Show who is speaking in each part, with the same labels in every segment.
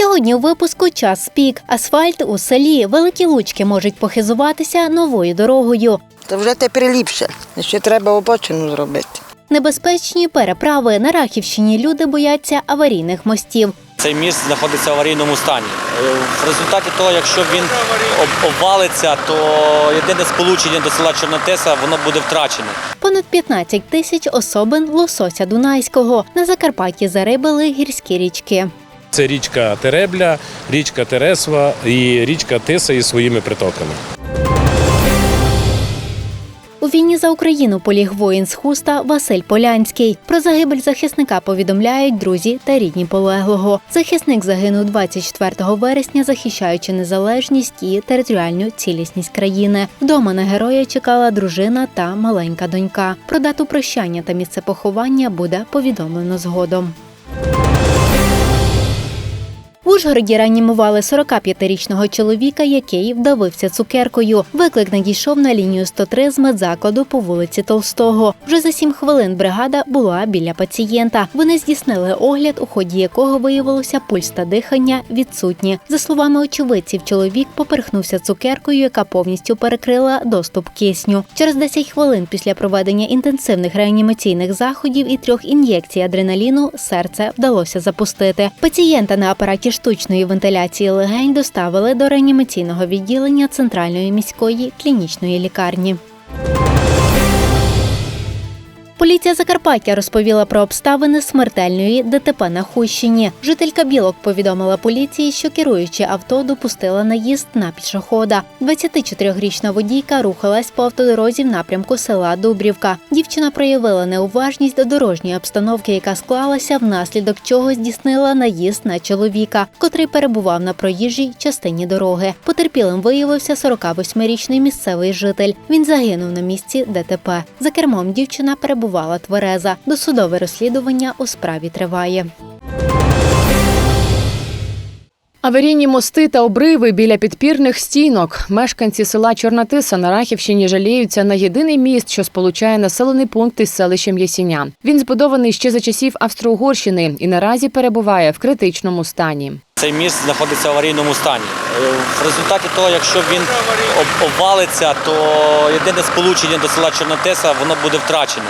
Speaker 1: Сьогодні у випуску час пік. Асфальт у селі. Великі лучки можуть похизуватися новою дорогою.
Speaker 2: Та вже тепер ліпше. Ще треба обочину зробити.
Speaker 1: Небезпечні переправи на Рахівщині люди бояться аварійних мостів.
Speaker 3: Цей міст знаходиться в аварійному стані. Е, В результаті того, якщо він обвалиться, то єдине сполучення до села Чорнотеса воно буде втрачене.
Speaker 1: Понад 15 тисяч особин лосося Дунайського. На Закарпатті зарибали гірські річки.
Speaker 4: Це річка Теребля, річка Тересва і річка Тиса із своїми притоками.
Speaker 1: У війні за Україну поліг воїн з хуста Василь Полянський. Про загибель захисника повідомляють друзі та рідні полеглого. Захисник загинув 24 вересня, захищаючи незалежність і територіальну цілісність країни. Вдома на героя чекала дружина та маленька донька. Про дату прощання та місце поховання буде повідомлено згодом. Ужгороді реанімували 45-річного чоловіка, який вдавився цукеркою. Виклик надійшов на лінію 103 з медзакладу по вулиці Толстого. Вже за сім хвилин бригада була біля пацієнта. Вони здійснили огляд, у ході якого виявилося пульс та дихання відсутні. За словами очевидців, чоловік поперхнувся цукеркою, яка повністю перекрила доступ кисню. Через 10 хвилин після проведення інтенсивних реанімаційних заходів і трьох ін'єкцій адреналіну серце вдалося запустити. Пацієнта на апараті штучної вентиляції легень доставили до реанімаційного відділення центральної міської клінічної лікарні. Поліція Закарпаття розповіла про обставини смертельної ДТП на Хущині. Жителька Білок повідомила поліції, що керуючи авто допустила наїзд на пішохода. 24-річна водійка рухалась по автодорозі в напрямку села Дубрівка. Дівчина проявила неуважність до дорожньої обстановки, яка склалася, внаслідок чого здійснила наїзд на чоловіка, котрий перебував на проїжджій частині дороги. Потерпілим виявився 48-річний місцевий житель. Він загинув на місці ДТП. За кермом дівчина перебувала твереза. Досудове розслідування у справі триває.
Speaker 5: Аварійні мости та обриви біля підпірних стінок. Мешканці села Чорнотиса на Рахівщині жаліються на єдиний міст, що сполучає населений пункт із селищем Ясіня. Він збудований ще за часів Австро-Угорщини і наразі перебуває в критичному стані.
Speaker 3: Цей міст знаходиться в аварійному стані. Е, В результаті того, якщо він обвалиться, то єдине сполучення до села Чорнотеса воно буде втрачене.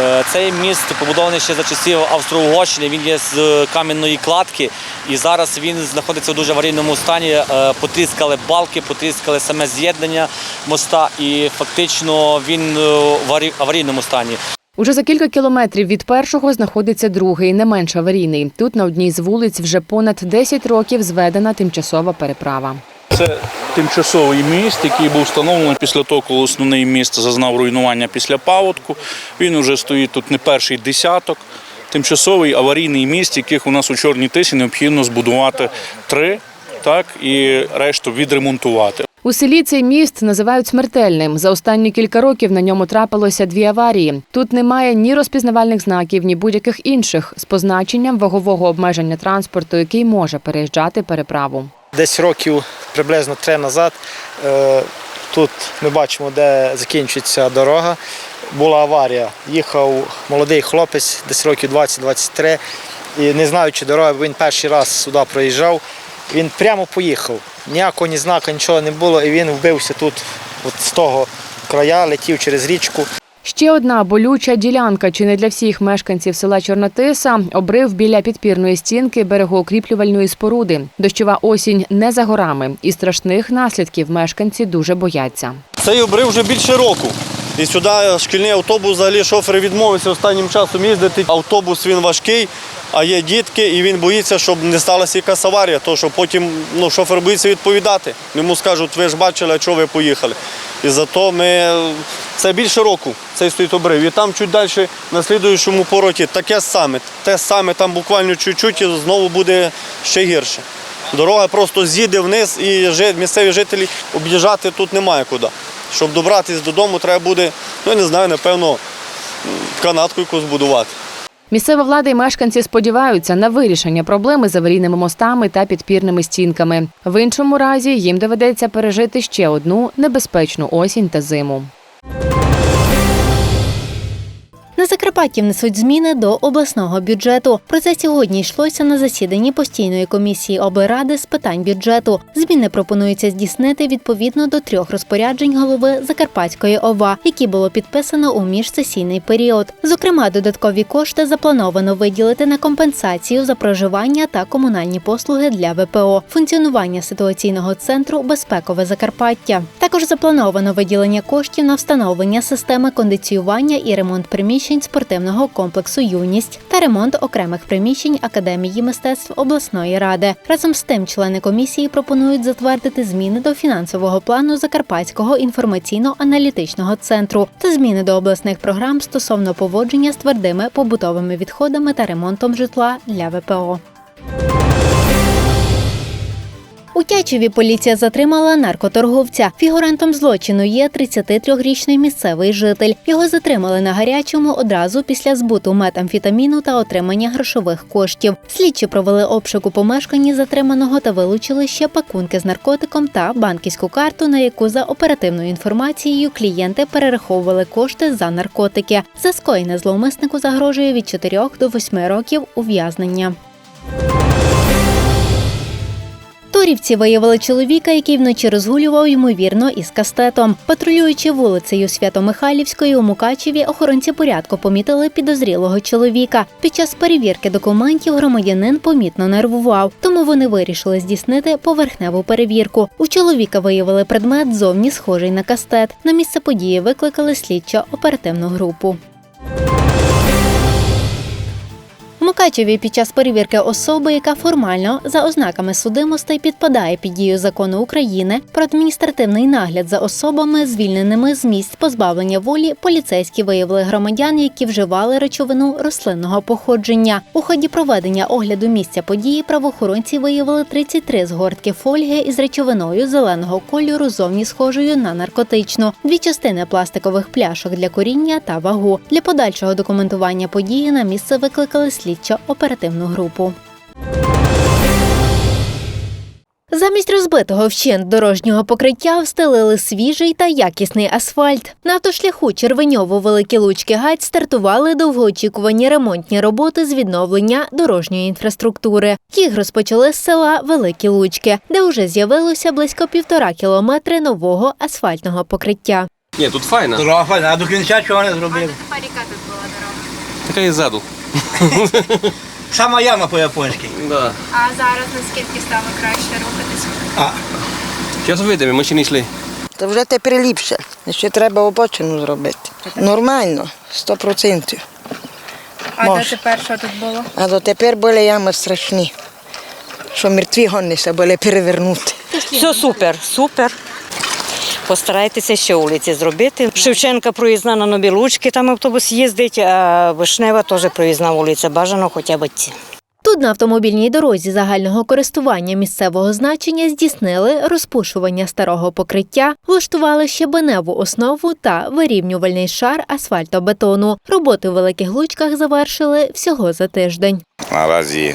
Speaker 3: Е, Цей міст побудований ще за часів Австро-Угорщини. Він є з кам'яної кладки, і зараз він знаходиться в дуже аварійному стані. Е, Потріскали балки, потріскали саме з'єднання моста, і фактично він е, в аварійному стані.
Speaker 5: Уже за кілька кілометрів від першого знаходиться другий, не менш аварійний. Тут на одній з вулиць вже понад 10 років зведена тимчасова переправа.
Speaker 6: Це тимчасовий міст, який був встановлений після того, коли основний міст зазнав руйнування після паводку. Він вже стоїть тут не перший десяток. Тимчасовий аварійний міст, яких у нас у Чорній Тисі необхідно збудувати три, так і решту відремонтувати.
Speaker 5: У селі цей міст називають смертельним. За останні кілька років на ньому трапилося дві аварії. Тут немає ні розпізнавальних знаків, ні будь-яких інших з позначенням вагового обмеження транспорту, який може переїжджати переправу.
Speaker 7: Десь років приблизно три назад е, тут ми бачимо, де закінчується дорога. Була аварія. Їхав молодий хлопець, десь років 20-23, і не знаючи дороги, він перший раз сюди проїжджав. Він прямо поїхав. Ніякого ні знака, нічого не було, і він вбився тут, от з того края, летів через річку.
Speaker 5: Ще одна болюча ділянка, чи не для всіх мешканців села Чорнотиса, обрив біля підпірної стінки берегоукріплювальної споруди. Дощова осінь не за горами, і страшних наслідків мешканці дуже бояться.
Speaker 8: Цей обрив вже більше року. І сюди шкільний автобус взагалі шофер відмовився останнім часом їздити. Автобус він важкий, а є дітки, і він боїться, щоб не сталася якась аварія, тому що потім ну, шофер боїться відповідати. Йому скажуть, ви ж бачили, а чого ви поїхали. І зато ми це більше року цей стоїть обрив. І там чуть далі на слідуючому пороті таке саме. Те саме там буквально чуть-чуть і знову буде ще гірше. Дорога просто з'їде вниз, і місцеві жителі об'їжджати тут немає куди. Щоб добратися додому, треба буде, ну я не знаю, напевно, канатку якусь будувати.
Speaker 5: Місцева влада і мешканці сподіваються на вирішення проблеми з аварійними мостами та підпірними стінками. В іншому разі їм доведеться пережити ще одну небезпечну осінь та зиму.
Speaker 1: На Закарпатті внесуть зміни до обласного бюджету. Про це сьогодні йшлося на засіданні постійної комісії облради з питань бюджету. Зміни пропонується здійснити відповідно до трьох розпоряджень голови Закарпатської ОВА, які було підписано у міжсесійний період. Зокрема, додаткові кошти заплановано виділити на компенсацію за проживання та комунальні послуги для ВПО, функціонування ситуаційного центру Безпекове Закарпаття. Також заплановано виділення коштів на встановлення системи кондиціювання і ремонт приміщень спортивного комплексу Юність та ремонт окремих приміщень Академії мистецтв обласної ради. Разом з тим, члени комісії пропонують затвердити зміни до фінансового плану Закарпатського інформаційно-аналітичного центру та зміни до обласних програм стосовно поводження з твердими побутовими відходами та ремонтом житла для ВПО. У Тячеві поліція затримала наркоторговця. Фігурантом злочину є 33-річний місцевий житель. Його затримали на гарячому одразу після збуту метамфетаміну та отримання грошових коштів. Слідчі провели обшук у помешканні затриманого та вилучили ще пакунки з наркотиком та банківську карту, на яку за оперативною інформацією клієнти перераховували кошти за наркотики. За скоєне зловмиснику загрожує від 4 до 8 років ув'язнення. Турівці виявили чоловіка, який вночі розгулював ймовірно із кастетом. Патрулюючи вулицею Свято-Михайлівської у Мукачеві, охоронці порядку помітили підозрілого чоловіка. Під час перевірки документів громадянин помітно нервував, тому вони вирішили здійснити поверхневу перевірку. У чоловіка виявили предмет зовні схожий на кастет. На місце події викликали слідчо оперативну групу. Мукачеві під час перевірки особи, яка формально за ознаками судимостей підпадає під дію закону України про адміністративний нагляд за особами, звільненими з місць позбавлення волі, поліцейські виявили громадян, які вживали речовину рослинного походження. У ході проведення огляду місця події правоохоронці виявили 33 згортки фольги із речовиною зеленого кольору, зовні схожою на наркотичну, дві частини пластикових пляшок для коріння та вагу. Для подальшого документування події на місце викликали слідчо-оперативну групу. Замість розбитого вщент дорожнього покриття встелили свіжий та якісний асфальт. На автошляху Червеньово Великі Лучки Гать стартували довгоочікувані ремонтні роботи з відновлення дорожньої інфраструктури. Їх розпочали з села Великі Лучки, де вже з'явилося близько півтора кілометри нового асфальтного покриття.
Speaker 9: Ні, тут файна.
Speaker 7: Дорога файна, а до кінця чого не зробили?
Speaker 9: Така і ззаду.
Speaker 7: Сама яма по-японськи.
Speaker 9: Да.
Speaker 10: А зараз наскільки стало краще рухатись?
Speaker 9: Зараз вийдемо, ми ще не йшли.
Speaker 2: Та вже тепер ліпше. Ще треба обочину зробити. Нормально, 100%.
Speaker 10: А
Speaker 2: Може.
Speaker 10: дотепер що тут було?
Speaker 2: А дотепер були ями страшні, що мертві гонися були перевернути.
Speaker 11: Все супер, супер. Постарайтеся ще вулиці зробити. Шевченка проїзна на Нові Лучки, там автобус їздить, а Вишнева теж проїзна вулиця. Бажано хоча б ці.
Speaker 1: Тут на автомобільній дорозі загального користування місцевого значення здійснили розпушування старого покриття, влаштували щебеневу основу та вирівнювальний шар асфальтобетону. Роботи в великих лучках завершили всього за тиждень.
Speaker 12: Наразі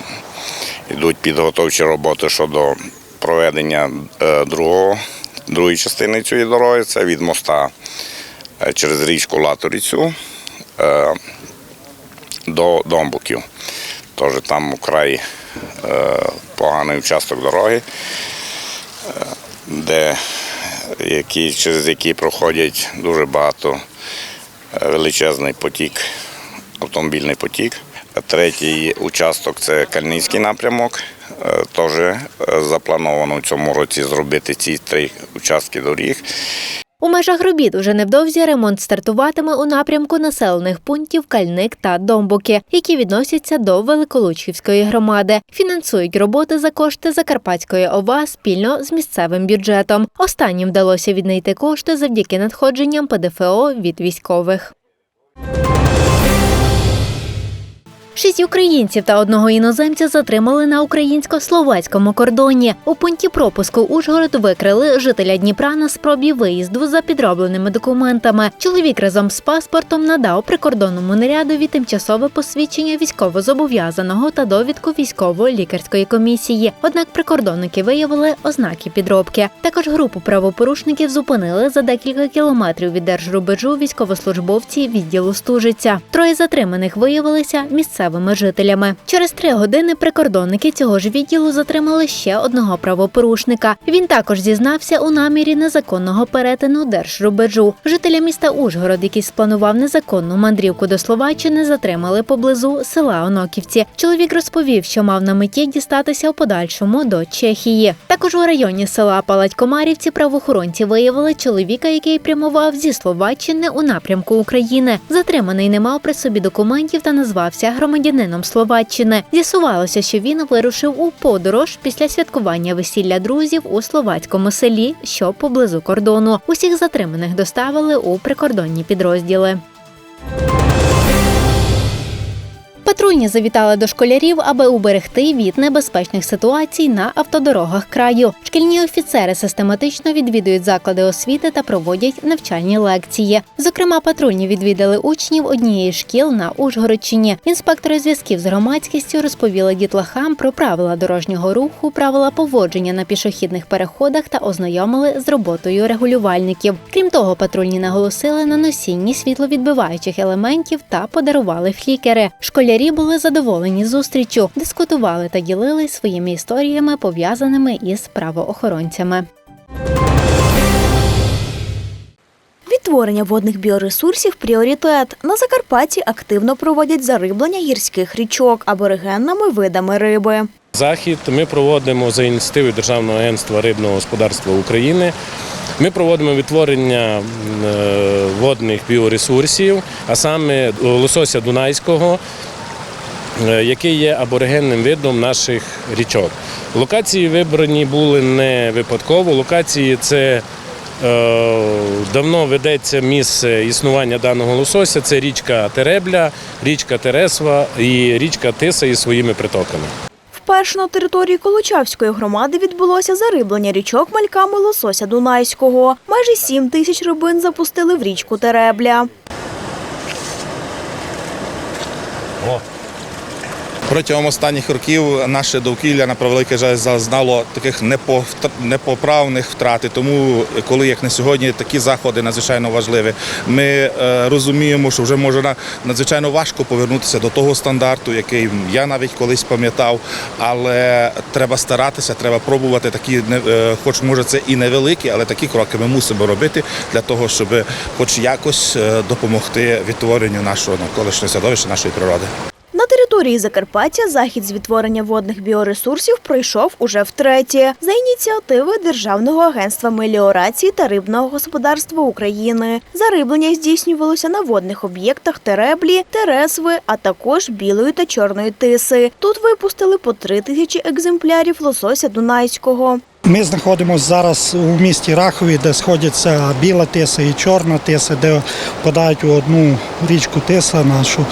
Speaker 12: йдуть підготовчі роботи щодо проведення е, другого, другої частини цієї дороги. Це від моста е, через річку Латорицю е, до Домбуків. Тож там украй е, поганий участок дороги, де, які, через який проходять дуже багато величезний потік, автомобільний потік. Третій участок це Кальницький напрямок. Е, Теж е, заплановано в цьому році зробити ці три участки доріг.
Speaker 1: У межах робіт уже невдовзі ремонт стартуватиме у напрямку населених пунктів Кальник та Домбуки, які відносяться до Великолучківської громади. Фінансують роботи за кошти Закарпатської ОВА спільно з місцевим бюджетом. Останнім вдалося віднайти кошти завдяки надходженням ПДФО від військових. Шість українців та одного іноземця затримали на українсько-словацькому кордоні. У пункті пропуску Ужгород викрили жителя Дніпра на спробі виїзду за підробленими документами. Чоловік разом з паспортом надав прикордонному нарядові тимчасове посвідчення військовозобов'язаного та довідку військово-лікарської комісії. Однак прикордонники виявили ознаки підробки. Також групу правопорушників зупинили за декілька кілометрів від держрубежу військовослужбовці відділу Стужиця. Троє затриманих виявилися місцевими жителями. Через три години прикордонники цього ж відділу затримали ще одного правопорушника. Він також зізнався у намірі незаконного перетину держрубежу. Жителя міста Ужгород, який спланував незаконну мандрівку до Словаччини, затримали поблизу села Оноківці. Чоловік розповів, що мав на меті дістатися у подальшому до Чехії. Також у районі села Палать-Комарівці правоохоронці виявили чоловіка, який прямував зі Словаччини у напрямку України. Затриманий не мав при собі документів та назвався громадянином Словаччини. З'ясувалося, що він вирушив у подорож після святкування весілля друзів у словацькому селі, що поблизу кордону. Усіх затриманих доставили у прикордонні підрозділи. Патрульні завітали до школярів, аби уберегти від небезпечних ситуацій на автодорогах краю. Шкільні офіцери систематично відвідують заклади освіти та проводять навчальні лекції. Зокрема, патрульні відвідали учнів однієї шкіл на Ужгородщині. Інспектори зв'язків з громадськістю розповіли дітлахам про правила дорожнього руху, правила поводження на пішохідних переходах та ознайомили з роботою регулювальників. Крім того, патрульні наголосили на носінні світловідбиваючих елементів та подарували флікери. Школярі були задоволені зустрічю, дискутували та ділились своїми історіями, пов'язаними із правоохоронцями.
Speaker 13: Відтворення водних біоресурсів пріоритет. На Закарпатті активно проводять зариблення гірських річок аборигенними видами риби.
Speaker 4: Захід ми проводимо за ініціативою Державного агентства рибного господарства України. Ми проводимо відтворення е, водних біоресурсів, а саме лосося Дунайського, який є аборигенним видом наших річок. Локації вибрані були не випадково. Локації це е, давно ведеться місце існування даного лосося. Це річка Теребля, річка Тересва і річка Тиса із своїми притоками.
Speaker 13: Вперше на території Колочавської громади відбулося зариблення річок мальками лосося Дунайського. Майже 7 тисяч рибин запустили в річку Теребля.
Speaker 14: Протягом останніх років наше довкілля на превеликий жаль зазнало таких непоправних втрат. Тому, коли як на сьогодні такі заходи надзвичайно важливі, ми е, розуміємо, що вже може надзвичайно важко повернутися до того стандарту, який я навіть колись пам'ятав. Але треба старатися, треба пробувати такі, е, хоч може це і невеликі, але такі кроки ми мусимо робити для того, щоб хоч якось е, допомогти відтворенню нашого навколишнього середовища, нашої природи.
Speaker 13: Території Закарпаття захід з відтворення водних біоресурсів пройшов уже втретє за ініціативи Державного агентства меліорації та рибного господарства України. Зариблення здійснювалося на водних об'єктах Тереблі, Тересви, а також білої та чорної тиси. Тут випустили по три тисячі екземплярів лосося Дунайського.
Speaker 15: Ми знаходимося зараз у місті Рахові, де сходяться біла тиса і чорна тиса, де впадають у одну річку Тиса нашу,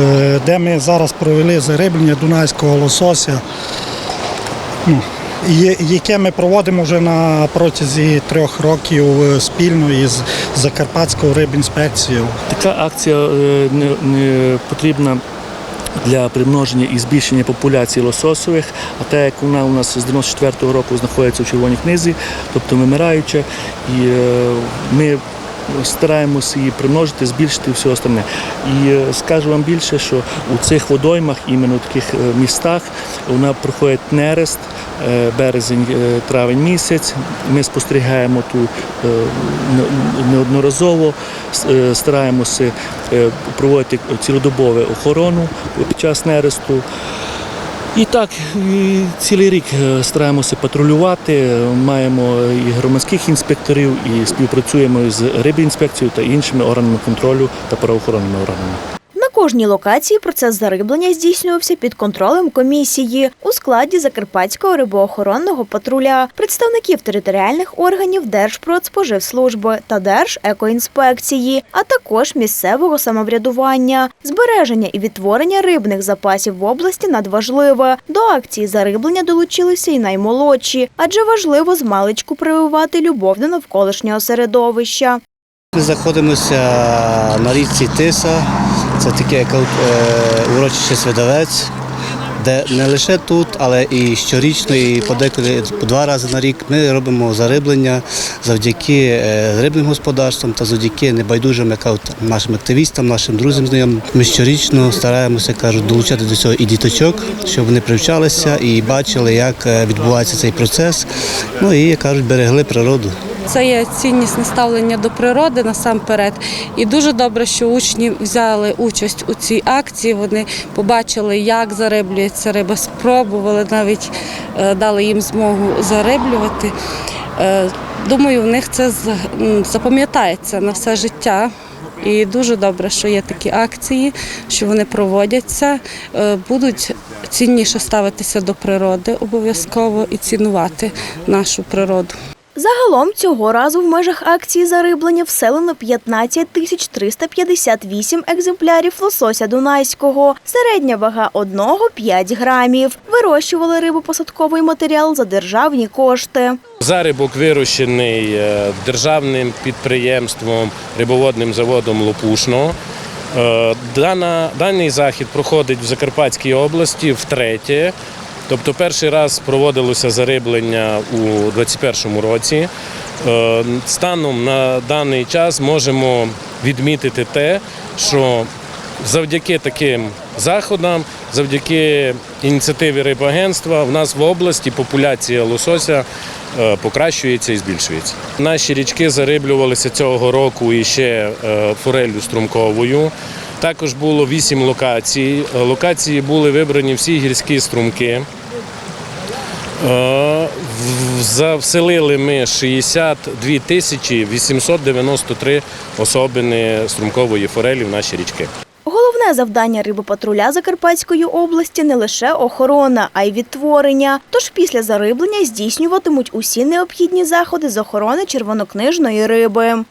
Speaker 15: е, де ми зараз провели зариблення дунайського лосося, ну, яке ми проводимо вже на протязі трьох років е, спільно із Закарпатською рибінспекцією.
Speaker 16: Така акція е, не, потрібна для примноження і збільшення популяції лососових, а те, як вона у нас з 94-го року знаходиться в червоній книзі, тобто вимираюча, і е, ми стараємося її примножити, збільшити і все остальне. І е, скажу вам більше, що у цих водоймах, іменно в таких е, містах, вона проходить нерест, е, березень, травень місяць. Ми спостерігаємо ту неодноразово, стараємося проводити цілодобову охорону під час нересту. І так, і цілий рік е, стараємося патрулювати. Маємо і громадських інспекторів, і співпрацюємо з рибінспекцією та іншими органами контролю та правоохоронними органами.
Speaker 13: Кожній локації процес зариблення здійснювався під контролем комісії у складі Закарпатського рибоохоронного патруля, представників територіальних органів Держпродспоживслужби та Держекоінспекції, а також місцевого самоврядування. Збереження і відтворення рибних запасів в області надважливе. До акції зариблення долучилися і наймолодші, адже важливо змалечку прививати любов до навколишнього середовища.
Speaker 17: Ми знаходимося на річці Тиса, це таке як, е, урочище Свидовець, де не лише тут, але і щорічно, і подекуди по два рази на рік ми робимо зариблення завдяки е, рибним господарствам та завдяки небайдужим нашим активістам, нашим друзям, знайомим. Ми щорічно стараємося кажуть, долучати до цього і діточок, щоб вони привчалися і бачили, як е, відбувається цей процес. Ну і кажуть, берегли природу.
Speaker 18: Це є ціннісне ставлення до природи насамперед. І дуже добре, що учні взяли участь у цій акції. Вони побачили, як зариблюється риба, спробували навіть е, дали їм змогу зариблювати. Е, Думаю, в них це запам'ятається на все життя. І дуже добре, що є такі акції, що вони проводяться, Е, будуть цінніше ставитися до природи обов'язково і цінувати нашу природу.
Speaker 13: Загалом цього разу в межах акції зариблення вселено 15 тисяч 358 екземплярів лосося дунайського. Середня вага одного – 5 грамів. Вирощували рибопосадковий матеріал за державні кошти.
Speaker 4: Зарибок вирощений е, державним підприємством рибоводним заводом Лопушно. Е, даний захід проходить в Закарпатській області втретє. Тобто перший раз проводилося зариблення у 2021 році. Е, Станом на даний час можемо відмітити те, що завдяки таким заходам, завдяки ініціативі рибагентства, в нас в області популяція лосося е, покращується і збільшується. Наші річки зариблювалися цього року і ще е, форелью струмковою. Також було вісім локацій. Е, Локації були вибрані всі гірські струмки. Е, Завселили ми 62 тисячі 893 особини струмкової форелі в наші річки.
Speaker 13: Головне завдання рибопатруля Закарпатської області не лише охорона, а й відтворення. Тож після зариблення здійснюватимуть усі необхідні заходи з охорони червонокнижної риби.